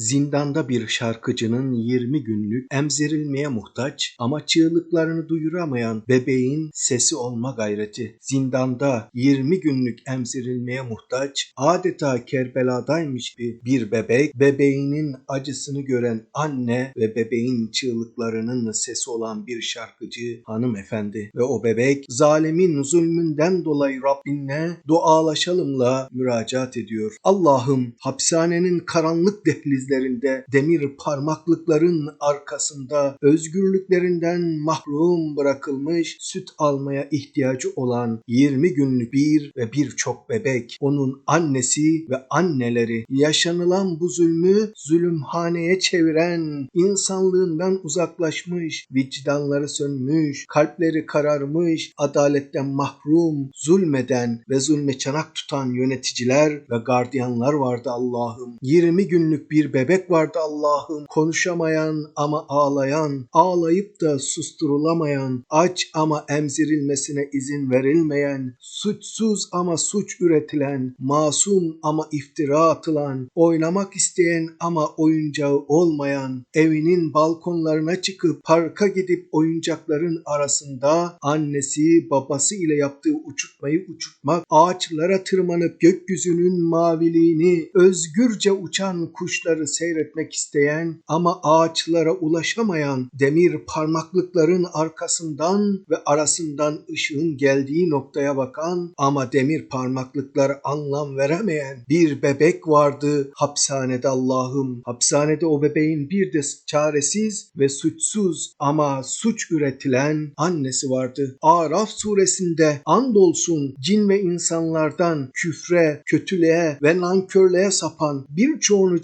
Zindanda bir şarkıcının 20 günlük emzirilmeye muhtaç ama çığlıklarını duyuramayan bebeğin sesi olma gayreti. Zindanda 20 günlük emzirilmeye muhtaç adeta Kerbela'daymış bir, bir bebek, bebeğinin acısını gören anne ve bebeğin çığlıklarının sesi olan bir şarkıcı hanımefendi ve o bebek zalimin zulmünden dolayı Rabbine dualaşalımla müracaat ediyor. Allah'ım hapishanenin karanlık dehlizlerinde demir parmaklıkların arkasında özgürlüklerinden mahrum bırakılmış süt almaya ihtiyacı olan 20 günlük bir ve birçok bebek, onun annesi ve anneleri yaşanılan bu zulmü zulümhaneye çeviren, insanlığından uzaklaşmış, vicdanları sönmüş, kalpleri kararmış, adaletten mahrum, zulmeden ve zulme çanak tutan yöneticiler ve gardiyanlar vardı Allah'ım. 20 günlük bir bebek vardı Allah'ım. Konuşamayan ama ağlayan, ağlayıp da susturulamayan, aç ama emzirilmesine izin verilmeyen, suçsuz ama suç üretilen, masum ama iftira atılan, oynamak isteyen ama oyuncağı olmayan, evinin balkonlarına çıkıp parka gidip oyuncakların arasında annesi babası ile yaptığı uçurtmayı uçurtmak, ağaçlara tırmanıp gökyüzünün maviliğini, özgürce uçan kuşları seyretmek isteyen ama ağaçlara ulaşamayan demir parmaklıkların arkasından ve arasından ışığın geldiği noktaya bakan ama demir parmaklıklara anlam veremeyen bir bebek vardı hapishanede Allah'ım. Hapishanede o bebeğin bir de çaresiz ve suçsuz ama suç üretilen annesi vardı. Araf suresinde andolsun cin ve insanlardan küfre, kötülüğe ve nankörlüğe sapan birçoğunu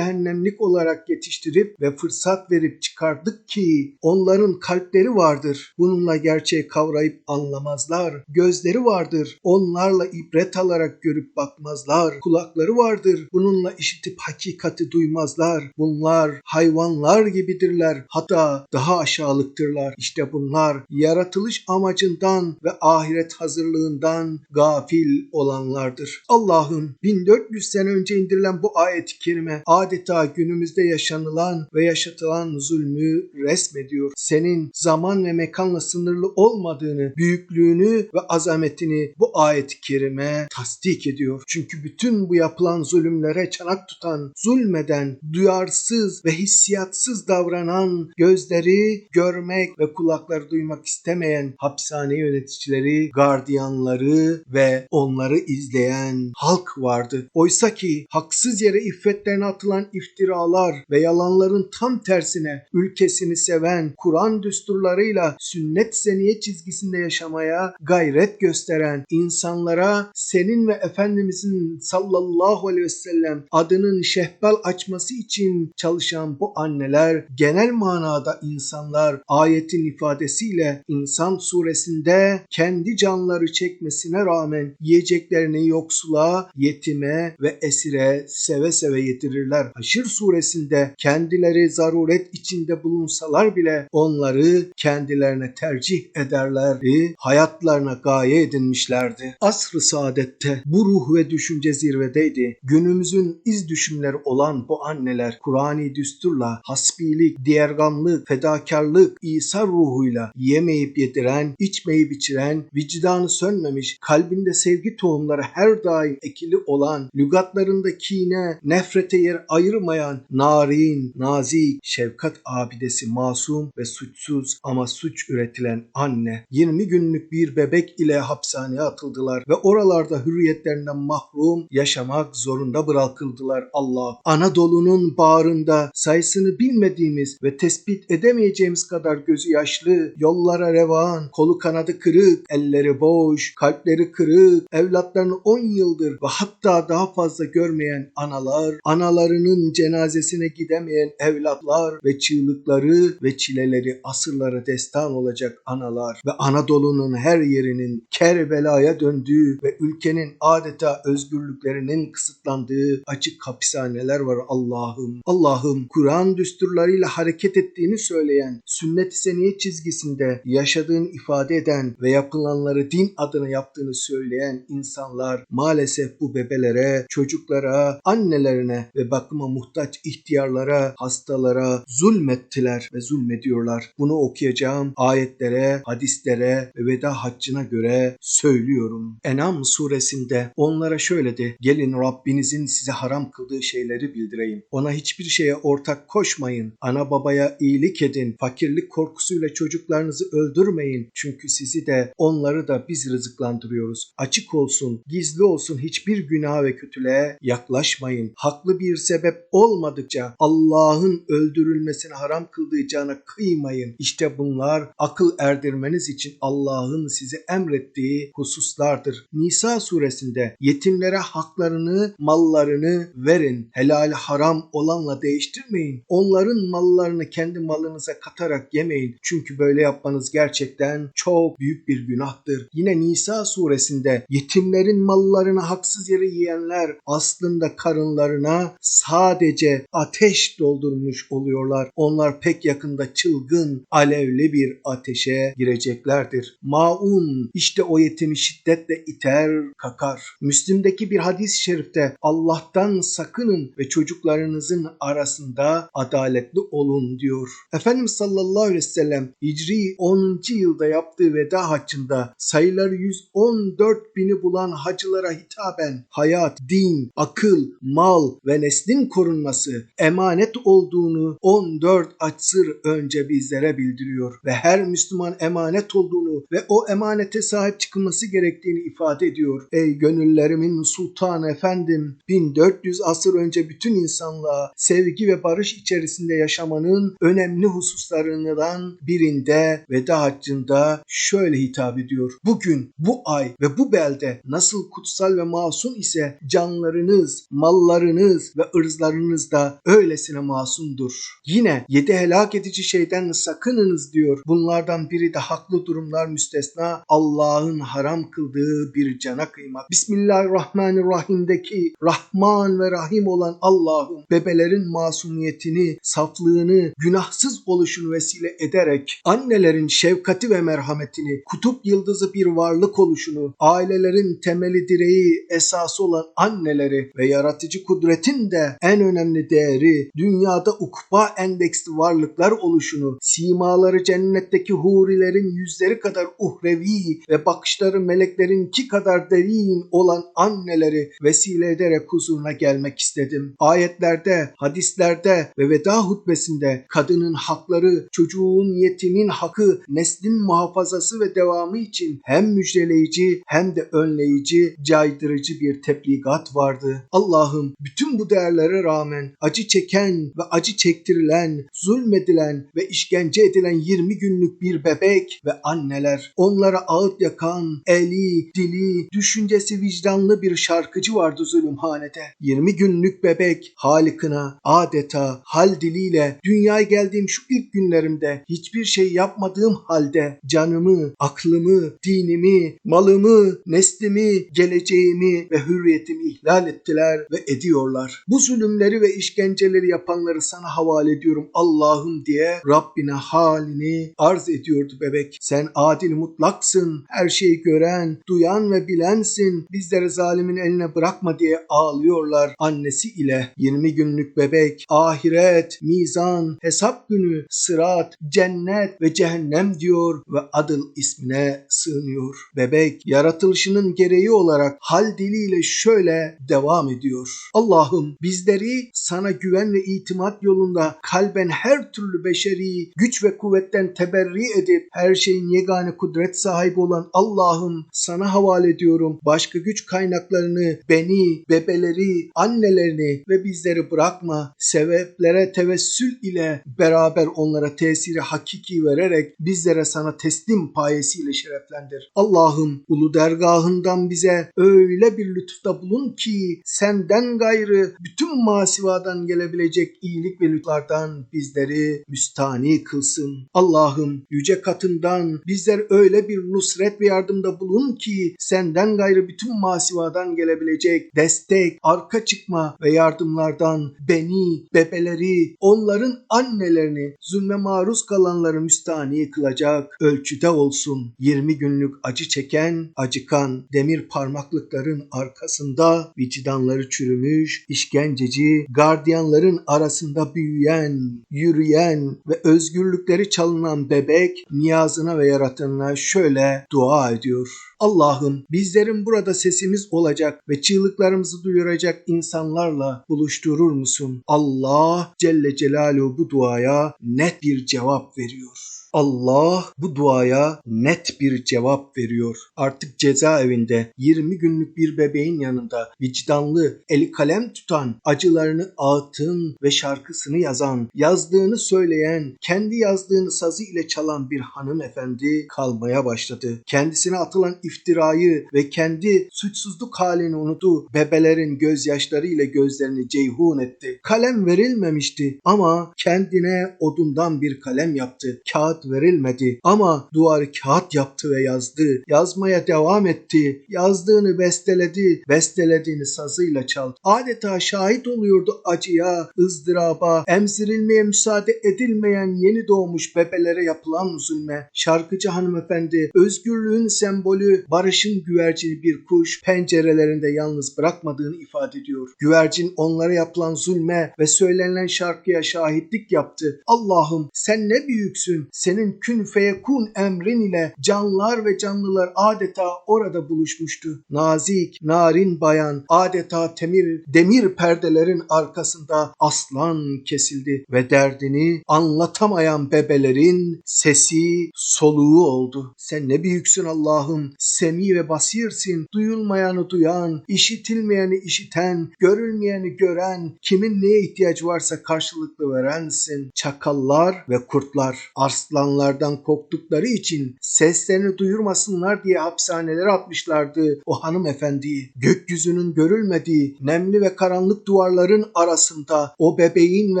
cehennemlik olarak yetiştirip ve fırsat verip çıkardık ki onların kalpleri vardır. Bununla gerçeği kavrayıp anlamazlar. Gözleri vardır. Onlarla ibret alarak görüp bakmazlar. Kulakları vardır. Bununla işitip hakikati duymazlar. Bunlar hayvanlar gibidirler. Hatta daha aşağılıktırlar. İşte bunlar yaratılış amacından ve ahiret hazırlığından gafil olanlardır. Allah'ım 1400 sene önce indirilen bu ayet-i kerime adeta günümüzde yaşanılan ve yaşatılan zulmü resmediyor. Senin zaman ve mekanla sınırlı olmadığını, büyüklüğünü ve azametini bu ayet-i kerime tasdik ediyor. Çünkü bütün bu yapılan zulümlere çanak tutan, zulmeden, duyarsız ve hissiyatsız davranan, gözleri görmek ve kulakları duymak istemeyen hapishane yöneticileri, gardiyanları ve onları izleyen halk vardı. Oysa ki haksız yere iffetlerine atılan iftiralar ve yalanların tam tersine ülkesini seven, Kur'an düsturlarıyla sünnet seniye çizgisinde yaşamaya gayret gösteren insanlara senin ve Efendimizin sallallahu aleyhi ve sellem adının şehbal açması için çalışan bu anneler genel manada insanlar ayetin ifadesiyle İnsan suresinde kendi canları çekmesine rağmen yiyeceklerini yoksula, yetime ve esire seve seve yetirirler. Haşr suresinde kendileri zaruret içinde bulunsalar bile onları kendilerine tercih ederlerdi, hayatlarına gaye edinmişlerdi. Asr-ı saadette bu ruh ve düşünce zirvedeydi. Günümüzün iz düşümleri olan bu anneler Kur'ani düsturla hasbilik, diğergamlık, fedakarlık, İsa ruhuyla yemeyip yediren, içmeyip içiren, vicdanı sönmemiş, kalbinde sevgi tohumları her daim ekili olan, lügatlarında kine, nefrete yer ayırmayan, narin, nazik, şefkat abidesi masum ve suçsuz ama suç üretilen anne, 20 günlük bir bebek ile hapishaneye atıldılar ve oralarda hürriyetlerinden mahrum yaşamak zorunda bırakıldılar Allah. Anadolu'nun bağrında sayısını bilmediğimiz ve tespit edemeyeceğimiz kadar gözü yaşlı, yollara revan, kolu kanadı kırık, elleri boş, kalpleri kırık, evlatlarını 10 yıldır ve hatta daha fazla görmeyen analar, analarının cenazesine gidemeyen evlatlar ve çığlıkları ve çileleri asırlara destan olacak analar ve Anadolu'nun her yerinin Kerbela'ya döndüğü ve ülkenin adeta özgürlüklerinin kısıtlandığı açık hapishaneler var Allah'ım. Allah'ım Kur'an düsturlarıyla hareket ettiğini söyleyen, sünnet-i seniye çizgisinde yaşadığını ifade eden ve yapılanları din adına yaptığını söyleyen insanlar maalesef bu bebelere, çocuklara, annelerine ve bakıma muhtaç muhtaç ihtiyarlara, hastalara zulmettiler ve zulmediyorlar. Bunu okuyacağım ayetlere, hadislere ve veda haccına göre söylüyorum. Enam suresinde onlara şöyle de gelin Rabbinizin size haram kıldığı şeyleri bildireyim. Ona hiçbir şeye ortak koşmayın. Ana babaya iyilik edin. Fakirlik korkusuyla çocuklarınızı öldürmeyin. Çünkü sizi de onları da biz rızıklandırıyoruz. Açık olsun, gizli olsun hiçbir günah ve kötülüğe yaklaşmayın. Haklı bir sebep olmadıkça Allah'ın öldürülmesini haram kıldığı cana kıymayın. İşte bunlar akıl erdirmeniz için Allah'ın size emrettiği hususlardır. Nisa suresinde yetimlere haklarını, mallarını verin. Helal haram olanla değiştirmeyin. Onların mallarını kendi malınıza katarak yemeyin. Çünkü böyle yapmanız gerçekten çok büyük bir günahtır. Yine Nisa suresinde yetimlerin mallarını haksız yere yiyenler aslında karınlarına sadece ateş doldurmuş oluyorlar. Onlar pek yakında çılgın, alevli bir ateşe gireceklerdir. Maun işte o yetimi şiddetle iter, kakar. Müslim'deki bir hadis-i şerifte Allah'tan sakının ve çocuklarınızın arasında adaletli olun diyor. Efendimiz sallallahu aleyhi ve sellem Hicri 10. yılda yaptığı veda haccında sayıları 114 bini bulan hacılara hitaben hayat, din, akıl, mal ve neslin korunması emanet olduğunu 14 asır önce bizlere bildiriyor ve her Müslüman emanet olduğunu ve o emanete sahip çıkılması gerektiğini ifade ediyor. Ey gönüllerimin sultanı efendim 1400 asır önce bütün insanlığa sevgi ve barış içerisinde yaşamanın önemli hususlarından birinde veda haccında şöyle hitap ediyor. Bugün, bu ay ve bu belde nasıl kutsal ve masum ise canlarınız, mallarınız ve ırzlarınız da öylesine masumdur. Yine yedi helak edici şeyden sakınınız diyor. Bunlardan biri de haklı durumlar müstesna Allah'ın haram kıldığı bir cana kıymak. Bismillahirrahmanirrahim'deki Rahman ve Rahim olan Allah'ım bebelerin masumiyetini, saflığını, günahsız oluşunu vesile ederek annelerin şefkati ve merhametini, kutup yıldızı bir varlık oluşunu, ailelerin temeli direği, esası olan anneleri ve yaratıcı kudretin de en önemli değeri dünyada ukba endeksli varlıklar oluşunu, simaları cennetteki hurilerin yüzleri kadar uhrevi ve bakışları meleklerinki kadar derin olan anneleri vesile ederek huzuruna gelmek istedim. Ayetlerde, hadislerde ve veda hutbesinde kadının hakları, çocuğun yetimin hakkı, neslin muhafazası ve devamı için hem müjdeleyici hem de önleyici, caydırıcı bir tebligat vardı. Allah'ım bütün bu değerlere rağmen acı çeken ve acı çektirilen, zulmedilen ve işkence edilen 20 günlük bir bebek ve anneler, onlara ağıt yakan, eli, dili, düşüncesi vicdanlı bir şarkıcı vardı zulümhanede. 20 günlük bebek Halik'ına adeta hal diliyle dünyaya geldiğim şu ilk günlerimde hiçbir şey yapmadığım halde canımı, aklımı, dinimi, malımı, neslimi, geleceğimi ve hürriyetimi ihlal ettiler ve ediyorlar. Bu zulümleri ve işkenceleri yapanları sana havale ediyorum Allah'ım diye Rabbine halini arz ediyordu bebek. Sen adil mutlaksın, her şeyi gören, duyan ve bilensin. Bizleri zalimin eline bırakma diye ağlıyorlar annesi ile. 20 günlük bebek, ahiret, mizan, hesap günü, sırat, cennet ve cehennem diyor ve adıl ismine sığınıyor. Bebek yaratılışının gereği olarak hal diliyle şöyle devam ediyor. Allah'ım bizleri sana güven ve itimat yolunda kalben her türlü beşeri güç ve kuvvetten teberri edip her şeyin yegane kudret sahibi olan Allah'ım sana havale ediyorum. Başka güç kaynaklarını, beni, bebeleri, annelerini ve bizleri bırakma. Sebeplere tevessül ile beraber onlara tesiri hakiki vererek bizlere sana teslim payesiyle şereflendir. Allah'ım ulu dergahından bize öyle bir lütufta bulun ki senden gayrı bütün masivadan gelebilecek iyilik ve lütuflardan bizleri müstani kılsın. Allah'ım yüce katından bizler öyle bir nusret ve yardımda bulun ki senden gayrı bütün masivadan gelebilecek destek, arka çıkma ve yardımlardan beni, bebeleri, onların annelerini, zulme maruz kalanları müstani kılacak ölçüde olsun. 20 günlük acı çeken, acıkan demir parmaklıkların arkasında vicdanları çürümüş, işkenceci Gardiyanların arasında büyüyen, yürüyen ve özgürlükleri çalınan bebek niyazına ve yaratanına şöyle dua ediyor. Allah'ım bizlerin burada sesimiz olacak ve çığlıklarımızı duyuracak insanlarla buluşturur musun? Allah Celle Celaluhu bu duaya net bir cevap veriyor. Allah bu duaya net bir cevap veriyor. Artık cezaevinde 20 günlük bir bebeğin yanında vicdanlı, eli kalem tutan, acılarını ağıtın ve şarkısını yazan, yazdığını söyleyen, kendi yazdığını sazı ile çalan bir hanımefendi kalmaya başladı. Kendisine atılan iftirayı ve kendi suçsuzluk halini unutu, bebelerin gözyaşlarıyla gözlerini ceyhun etti. Kalem verilmemişti ama kendine odundan bir kalem yaptı. Kağıt verilmedi ama duvarı kağıt yaptı ve yazdı. Yazmaya devam etti. Yazdığını besteledi. Bestelediğini sazıyla çaldı. Adeta şahit oluyordu acıya, ızdıraba, emzirilmeye müsaade edilmeyen yeni doğmuş bebelere yapılan zulme. Şarkıcı hanımefendi özgürlüğün sembolü, barışın güvercini bir kuş pencerelerinde yalnız bırakmadığını ifade ediyor. Güvercin onlara yapılan zulme ve söylenen şarkıya şahitlik yaptı. Allah'ım sen ne büyüksün. Senin kün feyekun emrin ile canlar ve canlılar adeta orada buluşmuştu. Nazik, narin bayan adeta temir, demir perdelerin arkasında aslan kesildi ve derdini anlatamayan bebelerin sesi soluğu oldu. Sen ne büyüksün Allah'ım. Semi ve basirsin. Duyulmayanı duyan, işitilmeyeni işiten, görülmeyeni gören, kimin neye ihtiyacı varsa karşılıklı verensin. Çakallar ve kurtlar arslanlardan korktukları için seslerini duyurmasınlar diye hapishanelere atmışlardı o hanımefendiyi. Gökyüzünün görülmediği nemli ve karanlık duvarların arasında o bebeğin ve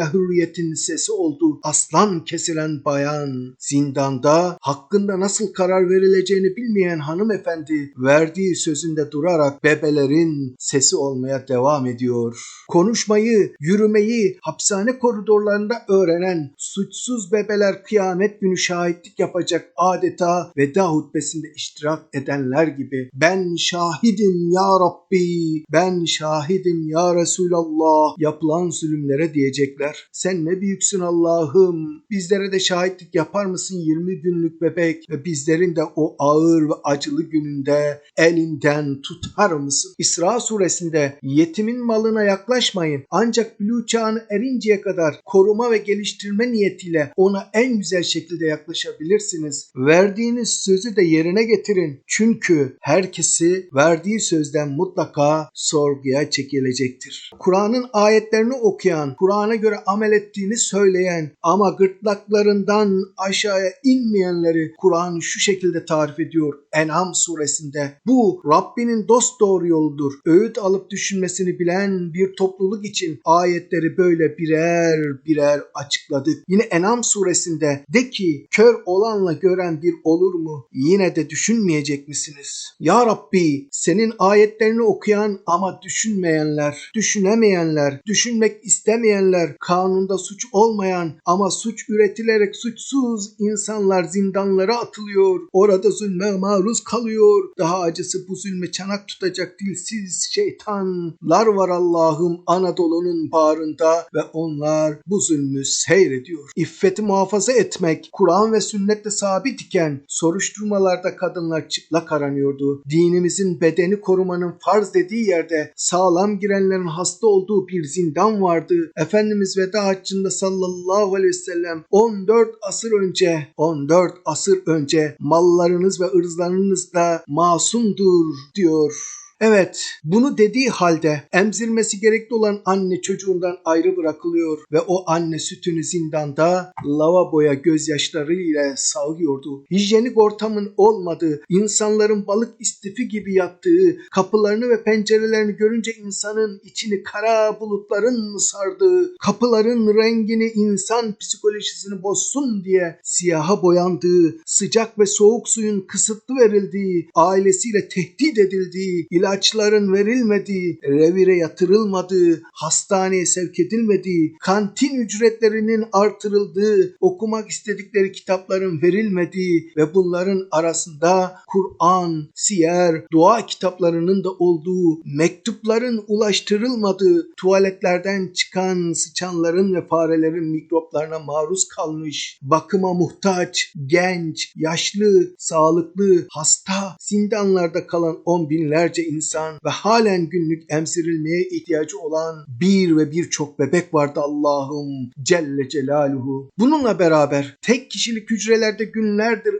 hürriyetin sesi oldu. Aslan kesilen bayan zindanda hakkında nasıl karar verileceğini bilmeyen hanımefendi verdiği sözünde durarak bebelerin sesi olmaya devam ediyor. Konuşmayı, yürümeyi hapishane koridorlarında öğrenen suçsuz bebeler kıyamet günü şahitlik yapacak adeta veda hutbesinde iştirak edenler gibi ben şahidim ya Rabbi, ben şahidim ya Resulallah yapılan zulümlere diyecekler. Sen ne büyüksün Allah'ım. Bizlere de şahitlik yapar mısın 20 günlük bebek ve bizlerin de o ağır ve acılı gününde elinden tutar mısın? İsra suresinde yetimin malına yaklaşmayın ancak bülü çağını erinceye kadar koruma ve geliştirme niyetiyle ona en güzel şekilde yaklaşabilirsiniz. Verdiğiniz sözü de yerine getirin. Çünkü herkesi verdiği sözden mutlaka sorguya çekilecektir. Kur'an'ın ayetlerini okuyan, Kur'an'a göre amel ettiğini söyleyen ama gırtlaklarından aşağıya inmeyenleri Kur'an şu şekilde tarif ediyor En'am suresinde. Bu Rabbinin dost doğru yoludur. Öğüt alıp düşünmesini bilen bir topluluk için ayetleri böyle birer birer açıkladık. Yine En'am suresinde de ki kör olanla gören bir olur mu? Yine de düşünmeyecek misiniz? Ya Rabbi senin ayetlerini okuyan ama düşünmeyenler, düşünemeyenler, düşünmek istemeyenler, kanunda suç olmayan ama suç üretilerek suçsuz insanlar zindanlara atılıyor. Orada zulme maruz kalıyor. Daha acısı bu zulme çanak tutacak dilsiz şeytanlar var Allah'ım Anadolu'nun bağrında ve onlar bu zulmü seyrediyor. İffeti muhafaza etmek, Kur'an ve sünnetle sabit iken soruşturmalarda kadınlar çıplak aranıyordu. Dinimizin bedeni korumanın farz dediği yerde sağlam girenlerin hasta olduğu bir zindan vardı. Efendimiz veda haccında sallallahu aleyhi ve sellem 14 asır önce 14 asır önce mallarınız ve ırzlarınız da masumdur diyor. Evet, bunu dediği halde emzirmesi gerekli olan anne çocuğundan ayrı bırakılıyor ve o anne sütünü zindanda lavaboya gözyaşlarıyla sağlıyordu. Hijyenik ortamın olmadığı, insanların balık istifi gibi yattığı, kapılarını ve pencerelerini görünce insanın içini kara bulutların sardığı, kapıların rengini insan psikolojisini bozsun diye siyaha boyandığı, sıcak ve soğuk suyun kısıtlı verildiği, ailesiyle tehdit edildiği, ilaçların verilmediği, revire yatırılmadığı, hastaneye sevk edilmediği, kantin ücretlerinin artırıldığı, okumak istedikleri kitapların verilmediği ve bunların arasında Kur'an, siyer, dua kitaplarının da olduğu, mektupların ulaştırılmadığı, tuvaletlerden çıkan sıçanların ve farelerin mikroplarına maruz kalmış, bakıma muhtaç, genç, yaşlı, sağlıklı, hasta, zindanlarda kalan on binlerce insan ve halen günlük emzirilmeye ihtiyacı olan bir ve birçok bebek vardı Allah'ım Celle Celaluhu. Bununla beraber tek kişilik hücrelerde günlerdir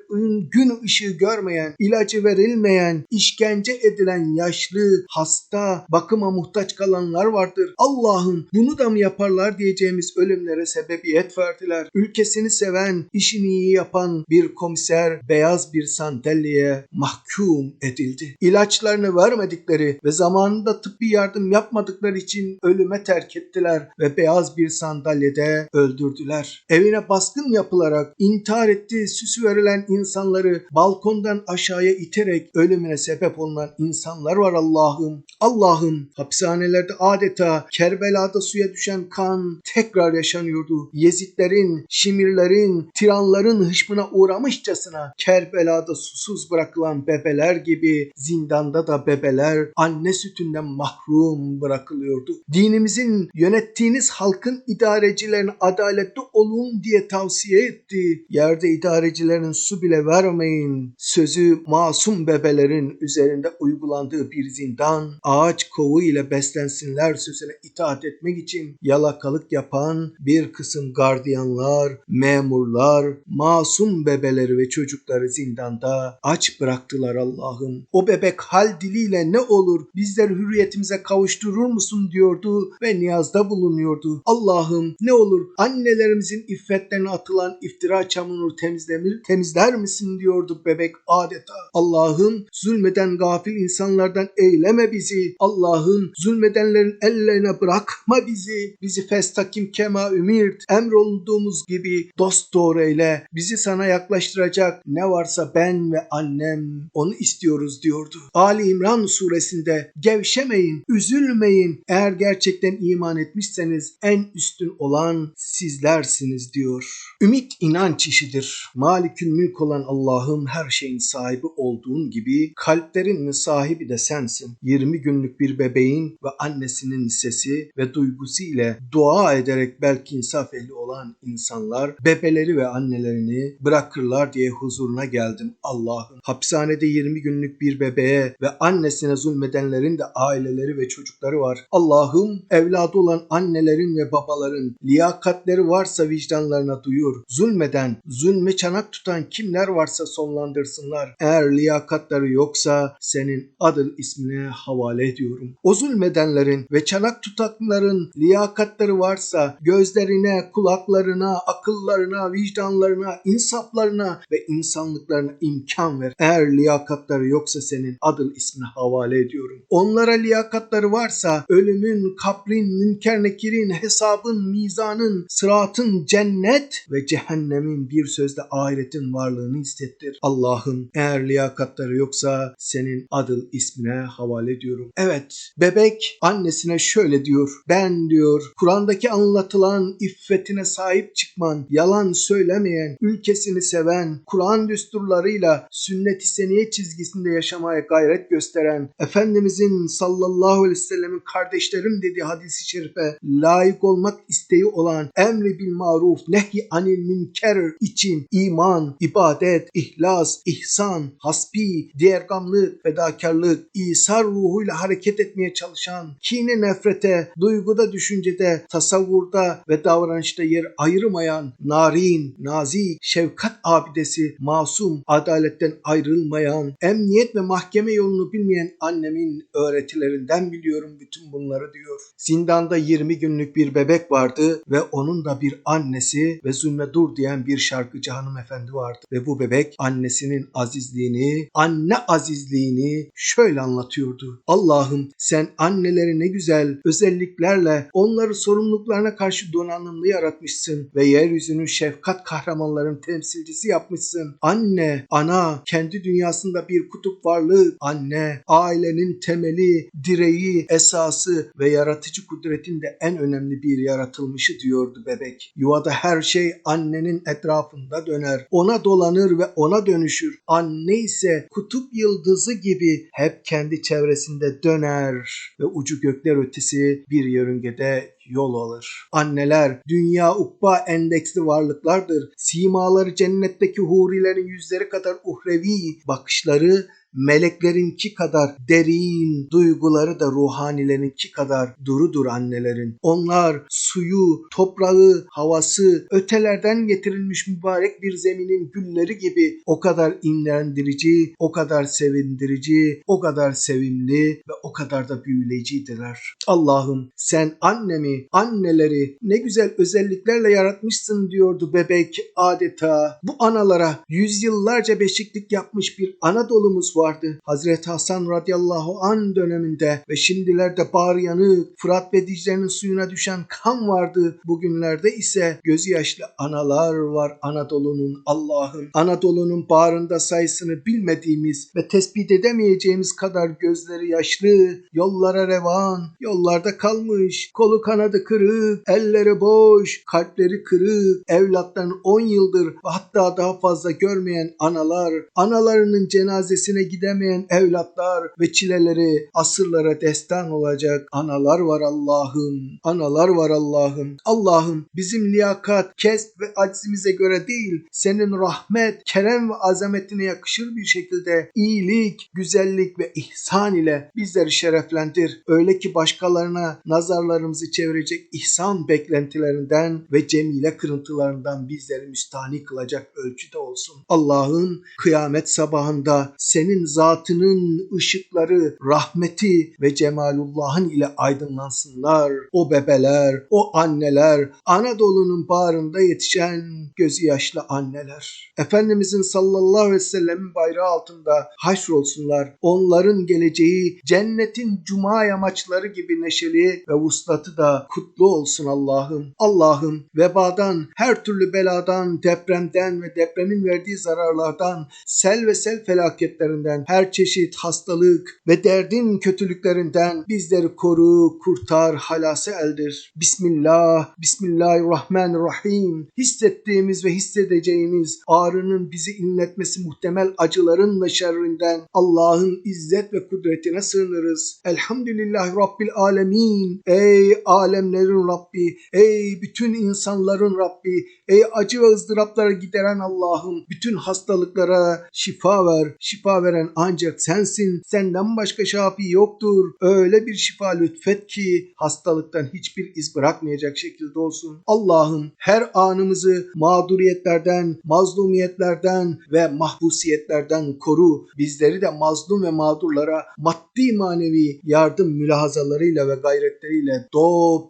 gün ışığı görmeyen, ilacı verilmeyen, işkence edilen yaşlı, hasta, bakıma muhtaç kalanlar vardır. Allah'ım bunu da mı yaparlar diyeceğimiz ölümlere sebebiyet verdiler. Ülkesini seven, işini iyi yapan bir komiser beyaz bir sandalyeye mahkum edildi. İlaçlarını vermedikleri ve zamanında tıbbi yardım yapmadıkları için ölüme terk ettiler ve beyaz bir sandalyede öldürdüler. Evine baskın yapılarak intihar etti, süsü verilen insanları balkondan aşağıya iterek ölümüne sebep olunan insanlar var Allah'ım. Allah'ım hapishanelerde adeta Kerbela'da suya düşen kan tekrar yaşanıyordu. Yezidlerin, Şimirlerin, tiranların hışmına uğramışçasına Kerbela'da susuz bırakılan bebeler gibi zindanda da bebeler anne sütünden mahrum bırakılıyordu. Dinimizin yönettiğiniz halkın idarecilerine adaletli olun diye tavsiye etti. Yerde idarecilerin su bile vermeyin. Sözü masum bebelerin üzerinde uygulandığı bir zindan, ağaç kovu ile beslensinler sözüne itaat etmek için yalakalık yapan bir kısım gardiyanlar, memurlar, masum bebeleri ve çocukları zindanda aç bıraktılar Allah'ım. O bebek hal diliyle ne olur bizleri hürriyetimize kavuşturur musun diyordu ve niyazda bulunuyordu. Allah'ım ne olur annelerimizin iffetlerine atılan iftira çamurunu temizlemir, temizler misin diyordu bebek adeta. Allah'ım zulmeden gafil insanlardan eyleme bizi. Allah'ım zulmedenlerin ellerine bırakma bizi. Bizi festakim kema ümirt. Emrolunduğumuz gibi dost doğru eyle. Bizi sana yaklaştıracak ne varsa ben ve annem onu istiyoruz diyordu. Ali İmran suresinde gevşemeyin, üzülmeyin. Eğer gerçekten iman etmişseniz en üstün olan sizlersiniz diyor. Ümit inanç işidir. Malikül mülk olan Allah'ım her şeyin sahibi olduğun gibi kalplerin sahibi de sensin. 20 günlük bir bebeğin ve annesinin sesi ve duygusu ile dua ederek belki insaf ehli olan insanlar bebeleri ve annelerini bırakırlar diye huzuruna geldim Allah'ım. Hapishanede 20 günlük bir bebeğe ve annesine zulmedenlerin de aileleri ve çocukları var. Allah'ım evladı olan annelerin ve babaların liyakatleri varsa vicdanlarına duyur. Zulmeden, zulme çanak tutan kimler varsa sonlandırsınlar. Eğer liyakatları yoksa senin adıl ismine havale ediyorum. O zulmedenlerin ve çanak tutanların liyakatları varsa gözlerine, kulaklarına, akıllarına, vicdanlarına, insaflarına ve insanlıklarına imkan ver. Eğer liyakatları yoksa senin adıl ismine havale ediyorum. Onlara liyakatları varsa ölümün, kabrin, münker nekirin, hesabın, mizanın, sıratın, cennet ve cehennemin bir sözde ahiretin varlığını hissettir. Allah'ım eğer liyakatları yoksa senin adıl ismine havale ediyorum. Evet bebek annesine şöyle diyor. Ben diyor Kur'an'daki anlatılan iffetine sahip çıkman, yalan söylemeyen, ülkesini seven, Kur'an düsturlarıyla sünnet-i seniye çizgisinde yaşamaya gayret gösteren, Efendimizin sallallahu aleyhi ve sellemin kardeşlerim dediği hadisi şerife layık olmak isteği olan emri bil maruf, nehy anil münker için iman, ibadet, ihlas, ihsan, hasbi, diğergamlık, fedakarlık, İsar ruhuyla hareket etmeye çalışan, kine nefrete, duyguda, düşüncede, tasavvurda ve davranışta yer ayırmayan, narin, nazik, şefkat abidesi, masum, adaletten ayrılmayan, emniyet ve mahkeme yolunu bilmeyen annemin öğretilerinden biliyorum bütün bunları diyor. Zindanda 20 günlük bir bebek vardı ve onun da bir annesi ve zulme dur diyen bir şarkıcı hanımefendi vardı. Ve bu bebek annesinin azizliğini, anne azizliğini şöyle anlatıyordu. Allah'ım sen anneleri ne güzel özelliklerle onları sorumluluklarına karşı donanımlı yaratmışsın ve yeryüzünün şefkat kahramanların temsilcisi yapmışsın. Anne, ana, kendi dünyasında bir kutup varlığı, anne, ailenin temeli, direği, esası ve yaratıcı kudretin de en önemli bir yaratılmışı diyordu bebek. Yuvada her şey annenin etrafında döner. Ona dolanır ve ona dönüşür. Anne ise kutup yıldızı gibi hep kendi çevresinde döner ve ucu gökler ötesi bir yörüngede yol alır. Anneler dünya ukba endeksli varlıklardır. Simaları cennetteki hurilerin yüzleri kadar uhrevi, bakışları meleklerinki kadar derin, duyguları da ruhanilerinki kadar durudur annelerin. Onlar suyu, toprağı, havası, ötelerden getirilmiş mübarek bir zeminin gülleri gibi o kadar inlendirici, o kadar sevindirici, o kadar sevimli ve o kadar da büyüleyicidirler. Allah'ım sen annemi, anneleri ne güzel özelliklerle yaratmışsın diyordu bebek adeta. Bu analara yüzyıllarca beşiklik yapmış bir Anadolu'muz vardı. Hazreti Hasan radıyallahu an döneminde ve şimdilerde bağrı yanık Fırat ve Dicle'nin suyuna düşen kan vardı. Bugünlerde ise gözü yaşlı analar var Anadolu'nun Allah'ım. Anadolu'nun bağrında sayısını bilmediğimiz ve tespit edemeyeceğimiz kadar gözleri yaşlı, yollara revan, yollarda kalmış, kolu kanadı kırık, elleri boş, kalpleri kırık, evlatlarını 10 yıldır hatta daha fazla görmeyen analar, analarının cenazesine gidemeyen evlatlar ve çileleri asırlara destan olacak analar var Allah'ım. Analar var Allah'ım. Allah'ım bizim liyakat, kesb ve aczimize göre değil, senin rahmet, kerem ve azametine yakışır bir şekilde iyilik, güzellik ve ihsan ile bizleri şereflendir. Öyle ki başkalarına nazarlarımızı çevirecek ihsan beklentilerinden ve cemile kırıntılarından bizleri müstahni kılacak ölçüde olsun. Allah'ın kıyamet sabahında senin zatının ışıkları, rahmeti ve cemalullahın ile aydınlansınlar. O bebeler, o anneler, Anadolu'nun bağrında yetişen gözü yaşlı anneler. Efendimizin sallallahu aleyhi ve sellemin bayrağı altında haşrolsunlar. Onların geleceği cennetin cuma yamaçları gibi neşeli ve vuslatı da kutlu olsun Allah'ım. Allah'ım vebadan, her türlü beladan, depremden ve depremin verdiği zararlardan, sel ve sel felaketlerinden, her çeşit hastalık ve derdin kötülüklerinden bizleri koru, kurtar, halası eldir. Bismillah, Bismillahirrahmanirrahim. Hissettiğimiz ve hissedeceğimiz ağrının bizi inletmesi muhtemel acıların ve şerrinden Allah'ın izzet ve kudretine sığınırız. Elhamdülillahi Rabbil alemin. Ey alemlerin Rabbi, ey bütün insanların Rabbi, ey acı ve ızdırapları gideren Allah'ım, bütün hastalıklara şifa ver. Şifa veren ancak sensin. Senden başka şafi yoktur. Öyle bir şifa lütfet ki hastalıktan hiçbir iz bırakmayacak şekilde olsun. Allah'ım her anımızı mağduriyetlerden, mazlumiyetlerden ve mahbusiyetlerden koru. Bizleri de mazlum ve mağdurlara maddi manevi yardım mülahazalarıyla ve gayretleriyle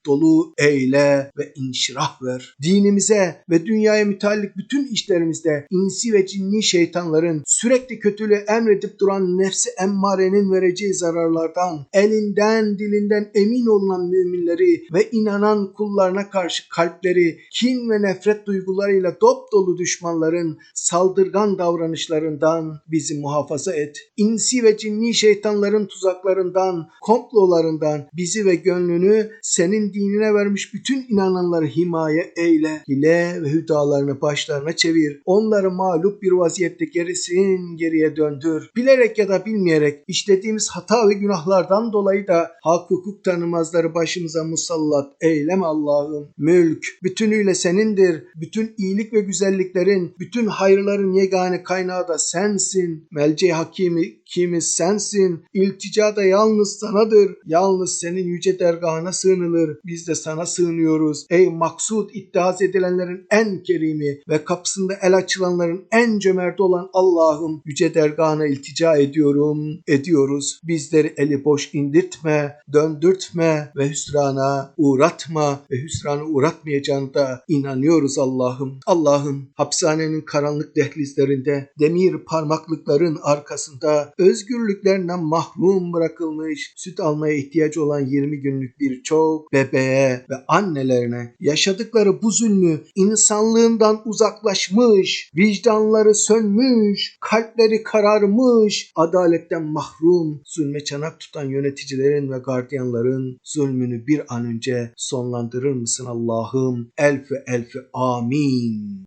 dolu eyle ve inşirah ver. Dinimize ve dünyaya müteallik bütün işlerimizde insi ve cinni şeytanların sürekli kötülüğü emredip duran nefsi emmarenin vereceği zararlardan, elinden dilinden emin olunan müminleri ve inanan kullarına karşı kalpleri kin ve nefret duygularıyla dop dolu düşmanların saldırgan davranışlarından bizi muhafaza et. İnsi ve cinni şeytanların tuzaklarından, komplolarından bizi ve gönlünü senin dinine vermiş bütün inananları himaye eyle. Hile ve hüdalarını başlarına çevir. Onları mağlup bir vaziyette gerisin geriye döndür. Bilerek ya da bilmeyerek işlediğimiz hata ve günahlardan dolayı da hak hukuk tanımazları başımıza musallat eyleme Allah'ım. Mülk bütünüyle senindir. Bütün iyilik ve güzelliklerin, bütün hayırların yegane kaynağı da sensin. Melce hakimi kimiz sensin. İltica da yalnız sanadır. Yalnız senin yüce dergahına sığınılır. Biz de sana sığınıyoruz. Ey maksud iddiaz edilenlerin en kerimi ve kapısında el açılanların en cömerti olan Allah'ım yüce dergahına iltica ediyorum, ediyoruz. Bizleri eli boş indirtme, döndürtme ve hüsrana uğratma ve hüsrana uğratmayacağını da inanıyoruz Allah'ım. Allah'ım hapishanenin karanlık dehlizlerinde demir parmaklıkların arkasında özgürlüklerinden mahrum bırakılmış, süt almaya ihtiyacı olan 20 günlük birçok bebeğe ve annelerine yaşadıkları bu zulmü insanlığından uzaklaşmış, vicdanları sönmüş, kalpleri kararmış. Adaletten mahrum, zulme çanak tutan yöneticilerin ve gardiyanların zulmünü bir an önce sonlandırır mısın Allah'ım? Elfi elfi amin.